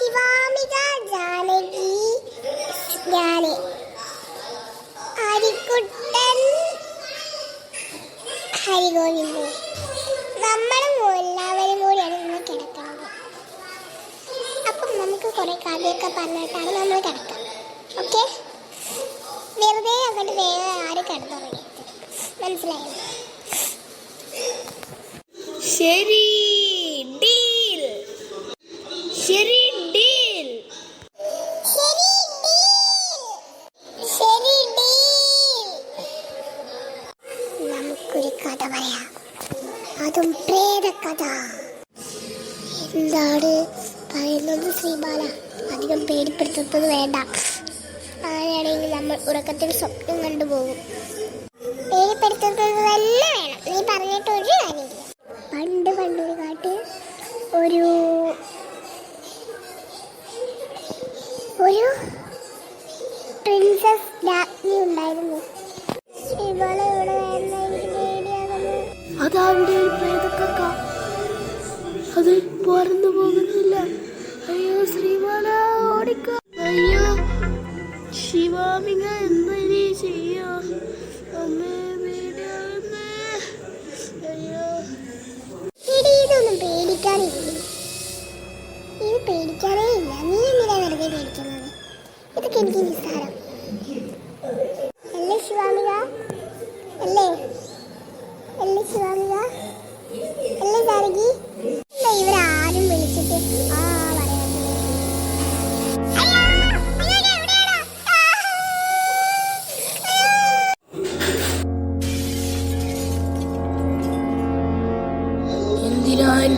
ശിവാമിക ജാനകി. ഞാൻ ഹരിക്കുട്ടൻ ഹരിഗോവിന്ദൻ. നമ്മളും എല്ലാവരും കൂടിയാണ് ഇന്ന് കിടക്കുന്നത് അപ്പം നമുക്ക് കുറേ കഥയൊക്കെ പറഞ്ഞിട്ടാണ് നമ്മൾ കിടക്കുന്നത്. ഓക്കെ? വെറുതെ അങ്ങോട്ട് വേറെ ആരും കിടന്നു മനസ്സിലായോ? ശരി. നമുക്കൊരു കഥ പറയാം. അതും പ്രേതകഥ. എന്താണ് പറയുന്നത് ശ്രീബാല? അധികം പേടിപ്പെടുത്തുന്നത് വേണ്ട. അങ്ങനെയാണെങ്കിൽ നമ്മൾ ഉറക്കത്തിൽ സ്വപ്നം കണ്ടുപോകും പേടിപ്പെടുത്തുന്നത് തന്നെ വേണം. നീ പറഞ്ഞിട്ട് ഒരു കാര്യമില്ല. പണ്ട് പണ്ടൊരു കാട്ടിൽ ഒരു ഒരു പ്രിൻസസ് രാജ്ഞി ഉണ്ടായിരുന്നു. അതവിടെ ഒരു പ്രേതക്കക്ക അത് പറന്നു പോകുന്നില്ല. അയ്യോ ശ്രീമാല ഓടിക്ക. അയ്യോ ശിവാമിക എന്താ ചെയ്യോ? അമ്മേ അയ്യോ. ഇതൊന്നും പേടിക്കാനില്ല. ഇത് പേടിക്കാനേ ഇല്ല. നീ എന്തിനാ വെറുതെ പേടിക്കുന്നത്? ഇതൊക്കെ എനിക്ക്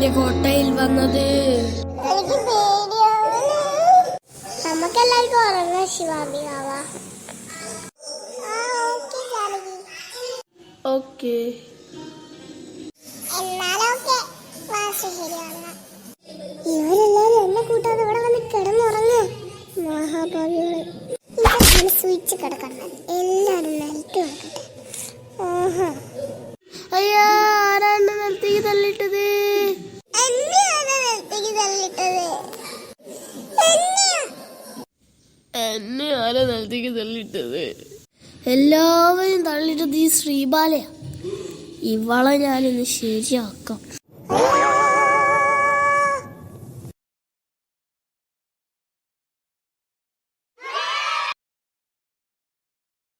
എന്റെ കോട്ടയിൽ വന്നത്. എനിക്ക് നമുക്കെല്ലാവർക്കും ഉറങ്ങാം ഓക്കെ ഇവരെല്ലാരും എന്നെ കൂട്ടാതെ ഇവിടെ വന്ന് കിടന്നുറങ്ങ. മഹാഭാവികൾ ഇങ്ങനെ സ്വിച്ച് കിടക്കണം എല്ലാരും നിലത്ത് കിടക്കട്ടെ ആഹാ അയ്യാ ആരാണ്ട് നിലത്തേക്ക് തള്ളിട്ടത് എന്നെയാണ് നിലത്തേക്ക് തള്ളിട്ടത് എന്നെയാ എന്നെ നിലത്തേക്ക് തള്ളിട്ടത് എല്ലാവരും തള്ളിട്ടത് ഈ ശ്രീബാലയാ. ഇവളെ ഞാനിന്ന് ശരിയാക്കാം.